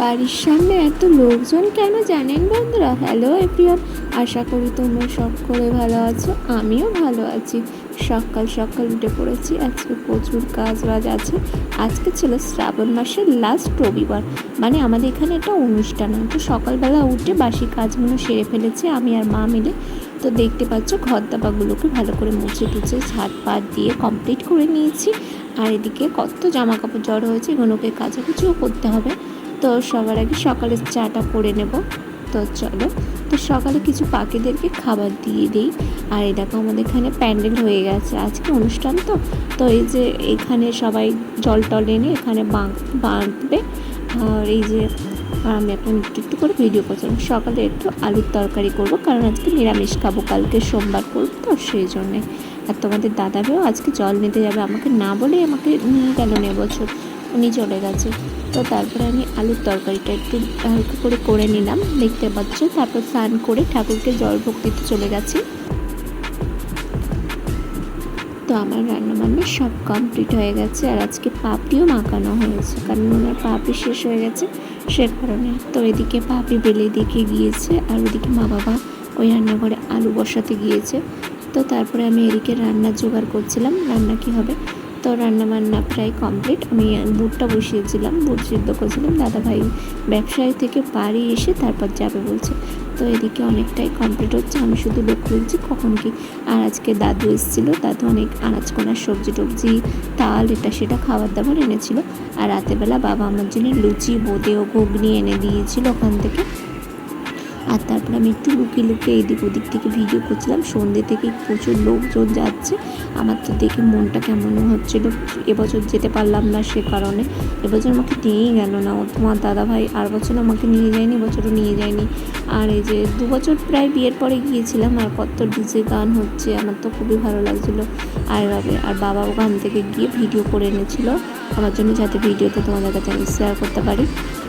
বাড়ির সামনে এত লোকজন কেন জানেন বন্ধুরা? হ্যালো এভরিওয়ান আশা করি তোমরা সকলে ভালো আছো, আমিও ভালো আছি। সকাল সকাল উঠে পড়েছি, আজকে প্রচুর কাজ বাজ আছে। আজকে ছিল শ্রাবণ মাসের লাস্ট রবিবার মানে আমাদের এখানে একটা অনুষ্ঠান হয়। তো সকালবেলা উঠে বাসি কাজগুলো সেরে ফেলেছি আমি আর মা মিলে। তো দেখতে পাচ্ছ ঘর দাবাগুলোকে ভালো করে মুছে টুছে ছাদ পাট দিয়ে কমপ্লিট করে নিয়েছি। আর এদিকে কত জামা কাপড় জড়ো হয়েছে, এগুলোকে কাচাকুচিও করতে হবে। তো সবার আগে সকালের চাটা করে নেব। তো চলো, তো সকালে কিছু পাখিদেরকে খাবার দিয়ে দিই। আর এই দেখো আমাদের এখানে প্যান্ডেল হয়ে গেছে আজকে অনুষ্ঠান তো। তো এই যে এখানে সবাই জল টল এনে এখানে বাঁধ, বাঁধবে। আর এই যে আর আমি এখন একটু একটু করে ভিডিও করছিলাম সকালে একটু আলুর তরকারি করব, কারণ আজকে নিরামিষ খাব। কালকে সোমবার করব তো সেই জন্যে। আর তোমাদের দাদা ভাইও আজকে জল নিতে যাবে। আমাকে না বলে আমাকে নিয়ে গেল এবছর উনি চলে গেছে। তো তারপরে আমি আলুর তরকারিটা একটু হালকা করে করে নিলাম, দেখতে পাচ্ছ? তারপর স্নান করে ঠাকুরকে জল ভোগ দিতে চলে গেছি। তো আমার রান্না বান্না সব কমপ্লিট হয়ে গেছে আর আজকে পাপড়িও মাখানো হয়েছে, কারণ ওনার পাপড়ি শেষ হয়ে গেছে সে কারণে। তো এদিকে পাপড়ি বেলে দিকে গিয়েছে আর ওদিকে মা বাবা ওই রান্নাঘরে আলু বসাতে গিয়েছে। তো তারপরে আমি এদিকে রান্না জোগাড় করছিলাম, রান্না কি হবে? তো রান্না বান্না প্রায় কমপ্লিট। আমি বুটটা বসিয়েছিলাম, বুট সিদ্ধ করছিলাম। দাদা ভাই ব্যবসায়ী থেকে বাড়ি এসে তারপর যাবে বলছে। তো এদিকে অনেকটাই কমপ্লিট হচ্ছে। আমি শুধু লক্ষ্য করছি কখন কি আর আজকে দাদু এসেছিল। দাদু অনেক আনাজ কোনার সবজি টবজি, তাল, এটা সেটা খাবার দাবার এনেছিল। আর রাতেরবেলা বাবা আমার জন্য লুচি, বোঁদে ও ঘুগনি এনে দিয়েছিল ওখান থেকে। আর তারপর আমি একটু লুকিয়ে লুকিয়ে এদিক ওদিক থেকে ভিডিও করছিলাম। সন্ধ্যে থেকে প্রচুর লোকজন যাচ্ছে। আমার তো দেখে মনটা কেমন হচ্ছিল। এবছর যেতে পারলাম না সে কারণে। এবছর আমাকে নিয়েই গেল না। ও তোমার দাদা ভাই আর বছর আমাকে নিয়ে যায়নি বছরও নিয়ে যায়নি। আর এই যে দু বছর প্রায় বিয়ের পরে গিয়েছিলাম আর কত ডিজে গান হচ্ছে, আমার তো খুবই ভালো লাগছিল। আর এভাবে আর বাবা ওখান থেকে গিয়ে ভিডিও করে এনেছিল। আমার জন্য যাতে ভিডিওতে তোমাদের কাছে আমি শেয়ার করতে পারি।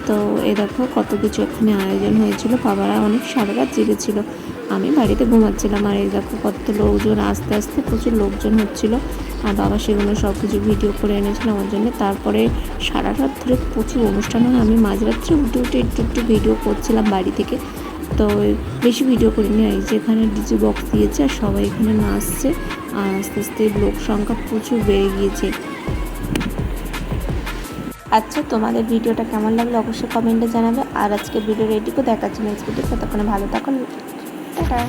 তো এ দেখো কত কিছু এখানে আয়োজন হয়েছিল। বাবারা অনেক সারা রাত জেগেছিল আমি বাড়িতে ঘুমাচ্ছিলাম আর এই দেখো কত লোকজন, আস্তে আস্তে প্রচুর লোকজন হচ্ছিল। আর বাবা সেগুলো সব কিছু ভিডিও করে এনেছিল আমার জন্য। তারপরে সারা রাত ধরে প্রচুর অনুষ্ঠান হয়। আমি মাঝরাত্রে উঠে উঠে একটু একটু ভিডিও করছিলাম বাড়ি থেকে। তো বেশি ভিডিও করিনি। এই যে এখানে ডিজে বক্স দিয়েছে আর সবাই এখানে নাচছে। আর আস্তে আস্তে লোক সংখ্যা প্রচুর বেড়ে গিয়েছে। আচ্ছা তোমাদের ভিডিওটা কেমন লাগল অবশ্যই কমেন্টে জানাবে। আর আজকে ভিডিও রেডিকে দেখাচ্ছি। নেক্সট ভিডিও ততক্ষণে ভালো থাকুন। টাটা।